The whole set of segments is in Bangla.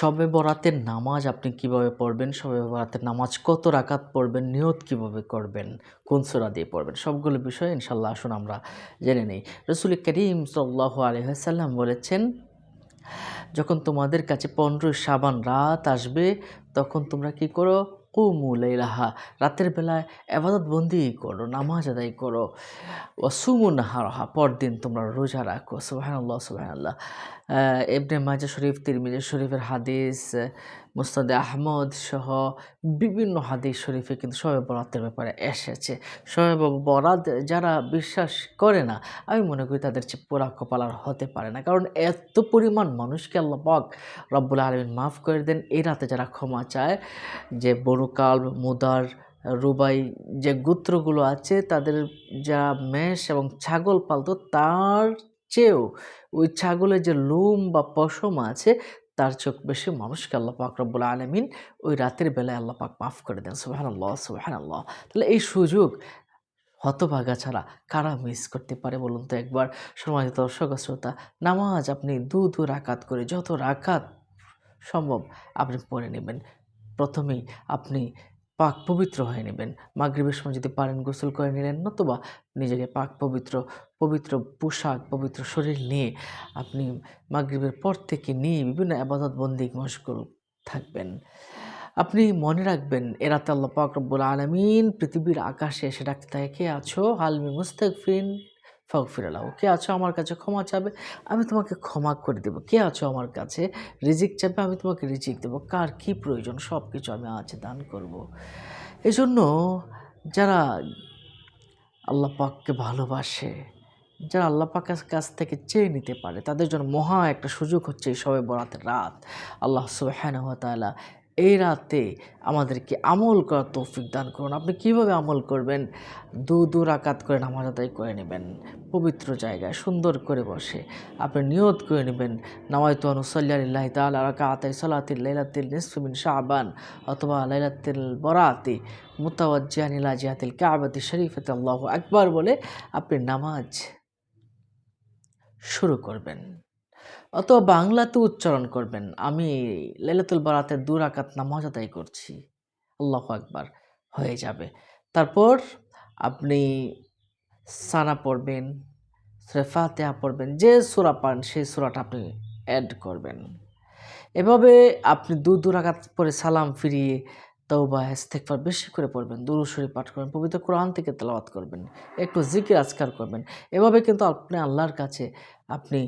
শবে বরাতের নামাজ আপনি কীভাবে পড়বেন? শবে বরাতের নামাজ কত রাকাত পড়বেন? নিয়ত কীভাবে করবেন? কোন সোরা দিয়ে পড়বেন? সবগুলো বিষয় ইনশাল্লাহ আসুন আমরা জেনে নিই। রসুল করিম সাল্লাহ আলহাম বলেছেন, যখন তোমাদের কাছে পনেরোই সাবান রাত আসবে, তখন তোমরা কি করো? কুমু লাইলাহা, রাতের বেলায় আবাদত বন্দি করো, নামাজ আদায় করো। ও সুমু নাহারহা পরদিন তোমরা রোজা রাখো। সুবাহান্লাহ সুবাহান্লাহ এবনে মাজা শরীফ, তিরমিজা শরীফের হাদিস মুস্তাদে আহমদ সহ বিভিন্ন হাদিস শরীফে কিন্তু শবে বরাতের ব্যাপারে এসেছে। শবে বরাত যারা বিশ্বাস করে না, আমি মনে করি তাদের চেয়ে পোড়া কপাল আর হতে পারে না। কারণ এত পরিমাণ মানুষকে আল্লাহ পাক রব্বুল আলমিন মাফ করে দেন, এই রাতে যারা ক্ষমা চায়, যে বড়কাল মুদার, রুবাই যে গোত্রগুলো আছে, তাদের যা মেষ এবং ছাগল পালতো, তার চেয়েও ওই ছাগলের যে লোম বা পশম আছে তার চোখ বেশি মানুষকে আল্লাহ পাক রব্বুল আলমিন ওই রাতের বেলায় আল্লাহ পাক মাফ করে দেন সুবাহান আল্লাহ সুবাহান আল্লাহ তাহলে এই সুযোগ হতভাগা ছাড়া কারা মিস করতে পারে বলুন তো একবার? সমাজ দর্শক, শ্রোতা, নামাজ আপনি দু দু রাকাত করে যত রাকাত সম্ভব আপনি পড়ে নেবেন। প্রথমেই আপনি পাক পবিত্র হয়ে নেবেন। মাগরীবের সময় যদি পারেন গোসল করে নিলেন, নতুবা নিজেকে পাক পবিত্র পবিত্র পোশাক, পবিত্র শরীর নিয়ে আপনি মাগরীবের পর থেকে নিয়ে বিভিন্ন আবাদত বন্দি মশগুল থাকবেন। আপনি মনে রাখবেন এরাতে আল্লাহ পাক আলমিন পৃথিবীর আকাশে এসে ডাকতে আছো আলমি মুস্তাকফিন ফির আল্লাহ কে আছো আমার কাছে ক্ষমা চাবে? আমি তোমাকে ক্ষমা করে দেবো। কে আছো আমার কাছে রিজিক চাবে? আমি তোমাকে রিজিক দেবো। কার কি প্রয়োজন? সব কিছু আমি আছে দান করব। এই জন্য যারা আল্লাহ পাককে ভালোবাসে, যারা আল্লাহ পাকের কাছ থেকে চেয়ে নিতে পারে, তাদের জন্য মহা একটা সুযোগ হচ্ছে এই সবে বরাতের রাত। আল্লাহ সুবাহ তালা এই রাতে আমাদেরকে আমল করার তৌফিক দান করুন। আপনি কীভাবে আমল করবেন? দু দু রাকাত করে নামাজ আদায় করে নেবেন। পবিত্র জায়গায় সুন্দর করে বসে আপনি নিয়ত করে নেবেন। নামায়তু আনুসাল্লাহ তাল আতাই সালাতিল লাইলাতিল নিসফিমিন শাহবান অথবা লাইলাতিল বরাতি মুতাওয়াজ্জানিলা জিয়াতিল কাবাতি শরীফত আল্লাহ একবার বলে আপনি নামাজ শুরু করবেন। অথবা বাংলাতে উচ্চারণ করবেন। আমি লেলাতুল বারাতে দু রাকাত নামাজ আদায় করছি। আল্লাহ একবার হয়ে যাবে। তারপর আপনি সানা পড়বেন ফাতেহা পড়বেন, যে সুরা পান সেই সুরাটা আপনি অ্যাড করবেন। এভাবে আপনি দু দু রাকাত পরে সালাম ফিরিয়ে তৌবা ইস্তেকফার বেশি করে পড়বেন দুরুশরী পাঠ করবেন, পবিত্র কোরআন থেকে তেলাওয়াত করবেন, একটু জিকির আজকার করবেন। এভাবে কিন্তু আপনি আল্লাহর কাছে আপনি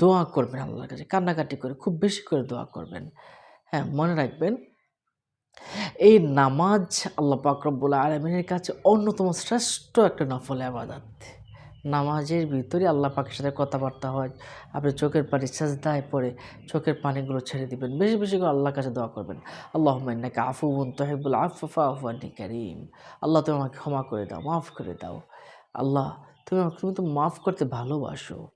দোয়া করবেন, আল্লাহর কাছে কান্নাকাটি করে খুব বেশি করে দোয়া করবেন। হ্যাঁ মনে রাখবেন, এই নামাজ আল্লাহ পাকরবুল্লা আলমিনের কাছে অন্যতম শ্রেষ্ঠ একটা নফল আবাদাত। নামাজের ভিতরে আল্লাহ পাকের সাথে কথাবার্তা হয়। আপনি চোখের পানি সাজদায় পড়ে চোখের পানিগুলো ছেড়ে দিবেন। বেশি বেশি করে আল্লাহর কাছে দোয়া করবেন। আল্লাহ মান্নাকে আফুবুন তহিবুল আফা আফানি করিম। আল্লাহ, তুমি আমাকে ক্ষমা করে দাও, মাফ করে দাও। আল্লাহ, তুমি তুমি তো মাফ করতে ভালোবাসো।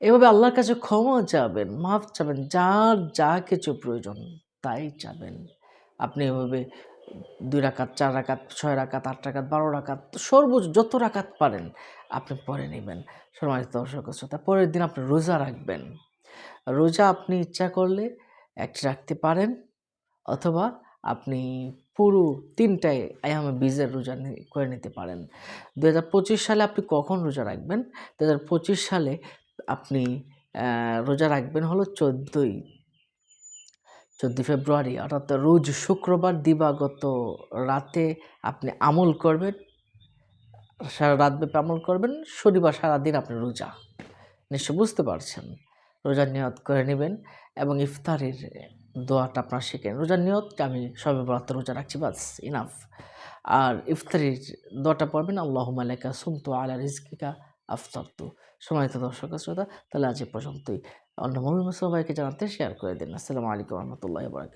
এভাবে আল্লাহর কাছে ক্ষমা চাবেন, মাফ চাবেন, যার যা কিছু প্রয়োজন তাই চাবেন। আপনি এভাবে দুই রাকাত, চার রাকাত, ছয় রাকাত, আট রাকাত, বারো রাকাত, সর্বোচ্চ যত রাকাত পারেন আপনি পরে নেবেন। সম্মানিত দর্শক শ্রোতা, পরের দিন আপনি রোজা রাখবেন। রোজা আপনি ইচ্ছা করলে একটি রাখতে পারেন, অথবা আপনি পুরো তিনটায় আয়ামে বীজের রোজা করে নিতে পারেন। দু হাজার পঁচিশ সালে আপনি কখন রোজা রাখবেন? দু হাজার পঁচিশ সালে আপনি রোজা রাখবেন হলো চোদ্দোই চোদ্দোই ফেব্রুয়ারি, অর্থাৎ রোজ শুক্রবার দিবাগত রাতে আপনি আমল করবেন, সারা রাত ব্যাপী আমল করবেন, শনিবার সারাদিন আপনি রোজা। নিশ্চয় বুঝতে পারছেন? রোজা নিয়ত করে নেবেন এবং ইফতারের দোয়াটা আপনার শিখেন। রোজার নিয়ত আমি সবে বরাত রোজা রাখছি, বাস, ইনাফ। আর ইফতারির দোয়াটা পড়বেন আল্লাহ মালিকা সুমতো আলা রিজকিকা আফতার তো সময়ত দর্শক শ্রোতা, তাহলে আজ পর্যন্তই। অন্য মুভি সবাইকে জানাতে শেয়ার করে দিন। আসসালামু আলাইকুম রহমতুল্লাহ বরাক